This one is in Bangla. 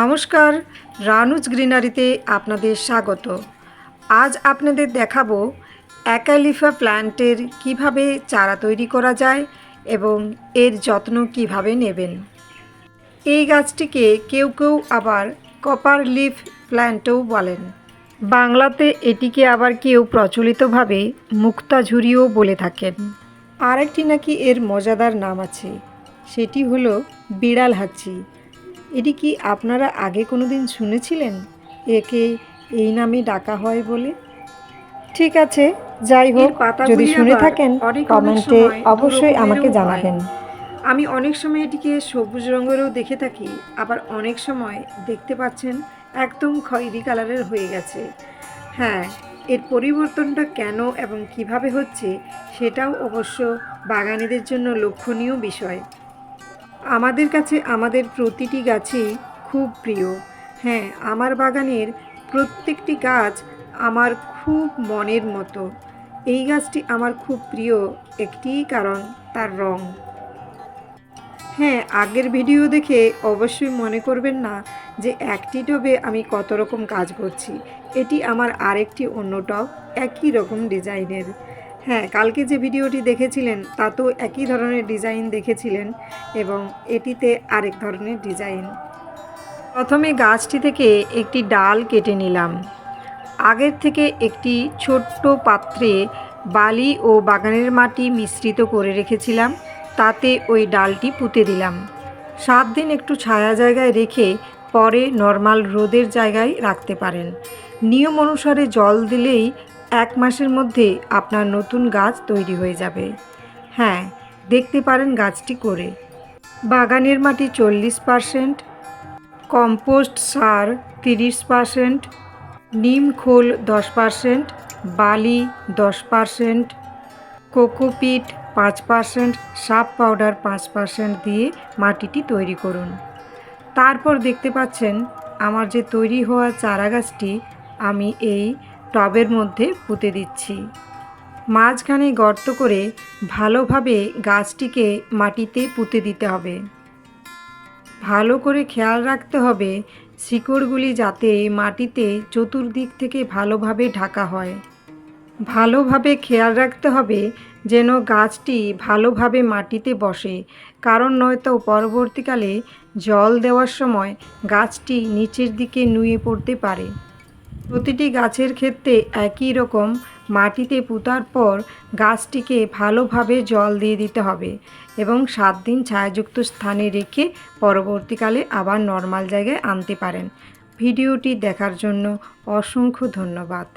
নমস্কার, রানুজ গ্রিনারিতে আপনাদের স্বাগত। আজ আপনাদের দেখাবো অ্যাকালিফা প্ল্যান্টের কীভাবে চারা তৈরি করা যায় এবং এর যত্ন কীভাবে নেবেন। এই গাছটিকে কেউ কেউ আবার কপার লিফ প্ল্যান্টও বলেন। বাংলাতে এটিকে আবার কেউ প্রচলিতভাবে মুক্তা ঝুরিও বলে থাকেন। আরেকটি নাকি এর মজাদার নাম আছে, সেটি হলো বিড়াল হাঁচি। এটি কি আপনারা আগে কোনো দিন শুনেছিলেন? একে এই নামে ডাকা হয় বলে? ঠিক আছে যাই হোক যদি শুনে থাকেন কমেন্টে অবশ্যই আমাকে জানাবেন। আমি অনেক সময় এটিকে সবুজ রঙেরও দেখে থাকি আবার অনেক সময় দেখতে পাচ্ছেন একদম খয়েরি কালারের হয়ে গেছে। হ্যাঁ এর পরিবর্তনটা কেন এবং কীভাবে হচ্ছে সেটাও অবশ্য বাগানীদের জন্য লক্ষণীয় বিষয়। আমাদের কাছে আমাদের প্রতিটি গাছই খুব প্রিয়। হ্যাঁ আমার বাগানের প্রত্যেকটি গাছ আমার খুব মনের মতো। এই গাছটি আমার খুব প্রিয় একটিই কারণ তার রং। হ্যাঁ আগের ভিডিও দেখে অবশ্যই মনে করবেন না যে একটি টবে আমি কত রকম কাজ করছি। এটি আমার আরেকটি অন্য টব একই রকম ডিজাইনের। হ্যাঁ কালকে যে ভিডিওটি দেখেছিলেন, তা তো একই ধরনের ডিজাইন দেখেছিলেন এবং এটিতে আরেক ধরনের ডিজাইন। প্রথমে গাছটি থেকে একটি ডাল কেটে নিলাম। আগের থেকে একটি ছোট্ট পাত্রে বালি ও বাগানের মাটি মিশ্রিত করে রেখেছিলাম, তাতে ওই ডালটি পুঁতে দিলাম। সাত দিন একটু ছায়া জায়গায় রেখে পরে নর্মাল রোদের জায়গায় রাখতে পারেন। নিয়ম অনুসারে জল দিলেই এক মাসের মধ্যে আপনার নতুন গাছ তৈরি হয়ে যাবে। হ্যাঁ দেখতে পারেন গাছটি করে। বাগানের মাটি চল্লিশ পারসেন্ট, কম্পোস্ট সার তিরিশ পারসেন্ট, নিম খোল দশ পারসেন্ট, বালি দশ পারসেন্ট কোকোপিট পাঁচ পারসেন্ট, সাপ পাউডার পাঁচ পারসেন্ট দিয়ে মাটিটি তৈরি করুন। তারপর দেখতে পাচ্ছেন আমার যে তৈরি হওয়া চারা গাছটি আমি এই টবের মধ্যে পুঁতে দিচ্ছি। মাঝখানে গর্ত করে ভালোভাবে গাছটিকে মাটিতে পুঁতে দিতে হবে। ভালো করে খেয়াল রাখতে হবে শিকড়গুলি যাতে মাটিতে চতুর্দিক থেকে ভালোভাবে ঢাকা হয়। ভালোভাবে খেয়াল রাখতে হবে যেন গাছটি ভালোভাবে মাটিতে বসে, কারণ নয়তো পরবর্তীকালে জল দেওয়ার সময় গাছটি নিচের দিকে নুয়ে পড়তে পারে। প্রতিটি গাছের ক্ষেত্রে একই রকম মাটিতে পুঁতার পর গাছটিকে ভালোভাবে জল দিয়ে দিতে হবে এবং সাত দিন ছায়াযুক্ত স্থানে রেখে পরবর্তীকালে আবার নর্মাল জায়গায় আনতে পারেন। ভিডিওটি দেখার জন্য অসংখ্য ধন্যবাদ।